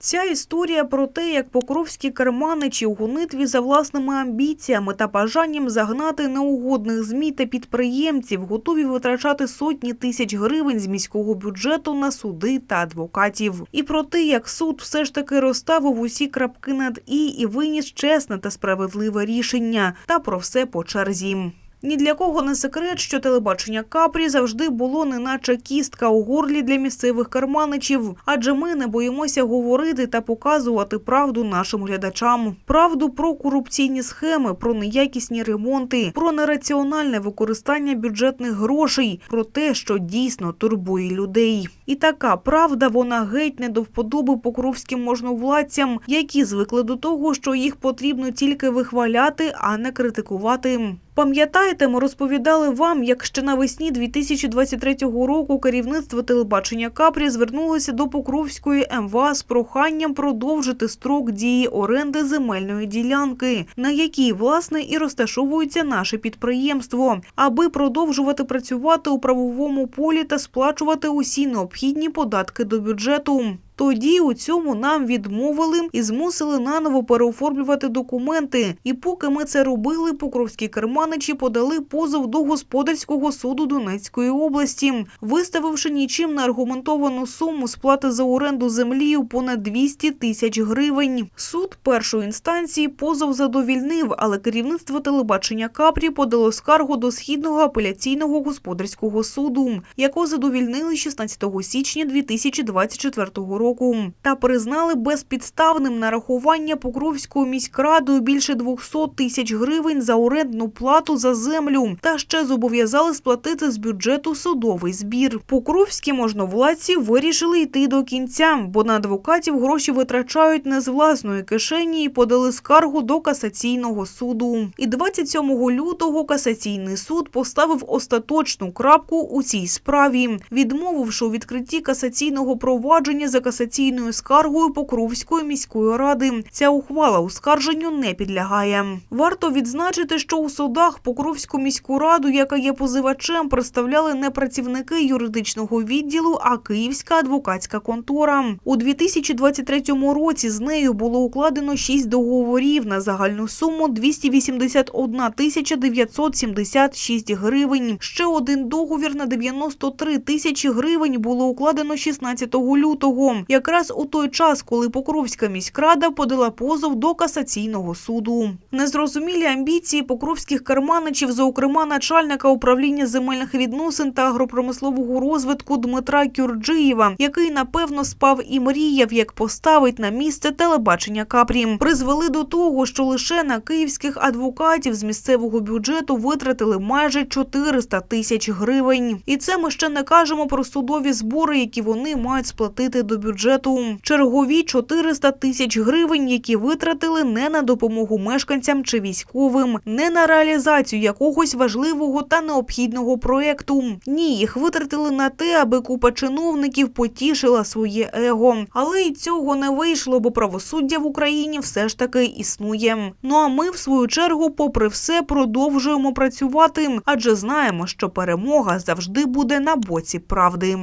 Ця історія про те, як покровські керманичі у гонитві за власними амбіціями та бажанням загнати неугодних змі та підприємців готові витрачати сотні тисяч гривень з міського бюджету на суди та адвокатів. І про те, як суд все ж таки розставив усі крапки над і і виніс чесне та справедливе рішення. Та про все по черзі. Ні для кого не секрет, що телебачення Капрі завжди було неначе кістка у горлі для місцевих карманичів, адже ми не боїмося говорити та показувати правду нашим глядачам. Правду про корупційні схеми, про неякісні ремонти, про нераціональне використання бюджетних грошей, про те, що дійсно турбує людей. І така правда, вона геть не до вподоби покровським можновладцям, які звикли до того, що їх потрібно тільки вихваляти, а не критикувати. Пам'ятаєте, ми розповідали вам, як ще навесні 2023 року керівництво телебачення Капрі звернулося до Покровської МВА з проханням продовжити строк дії оренди земельної ділянки, на якій власне і розташовується наше підприємство, аби продовжувати працювати у правовому полі та сплачувати усі необхідні податки до бюджету. Тоді у цьому нам відмовили і змусили наново переоформлювати документи. І поки ми це робили, покровські керманичі подали позов до господарського суду Донецької області, виставивши нічим не аргументовану суму сплати за оренду землі у понад 200 тисяч гривень. Суд першої інстанції позов задовільнив, але керівництво телебачення Капрі подало скаргу до східного апеляційного господарського суду, яку задовільнили 16 січня 2024 року року та признали безпідставним нарахування Покровською міськрадою більше 200 тисяч гривень за орендну плату за землю та ще зобов'язали сплатити з бюджету судовий збір. Покровські можновладці вирішили йти до кінця, бо на адвокатів гроші витрачають не з власної кишені і подали скаргу до касаційного суду. І 27 лютого касаційний суд поставив остаточну крапку у цій справі, відмовивши у відкритті касаційного провадження за касаційною скаргою Покровської міської ради. Ця ухвала оскарженню не підлягає. Варто відзначити, що у судах Покровську міську раду, яка є позивачем, представляли не працівники юридичного відділу, а Київська адвокатська контора. У 2023 році з нею було укладено шість договорів на загальну суму 281 тисяча 976 гривень. Ще один договір на 93 тисячі гривень було укладено 16 лютого якраз у той час, коли Покровська міськрада подала позов до касаційного суду. Незрозумілі амбіції покровських карманичів, зокрема начальника управління земельних відносин та агропромислового розвитку Дмитра Кюрджиєва, який напевно спав і мріяв, як поставить на місце телебачення Капрі, призвели до того, що лише на київських адвокатів з місцевого бюджету витратили майже 400 тисяч гривень. І це ми ще не кажемо про судові збори, які вони мають сплатити до бюджету. Чергові 400 тисяч гривень, які витратили не на допомогу мешканцям чи військовим, не на реалізацію якогось важливого та необхідного проекту. Ні, їх витратили на те, аби купа чиновників потішила своє его. Але й цього не вийшло, бо правосуддя в Україні все ж таки існує. Ну а ми, в свою чергу, попри все, продовжуємо працювати, адже знаємо, що перемога завжди буде на боці правди.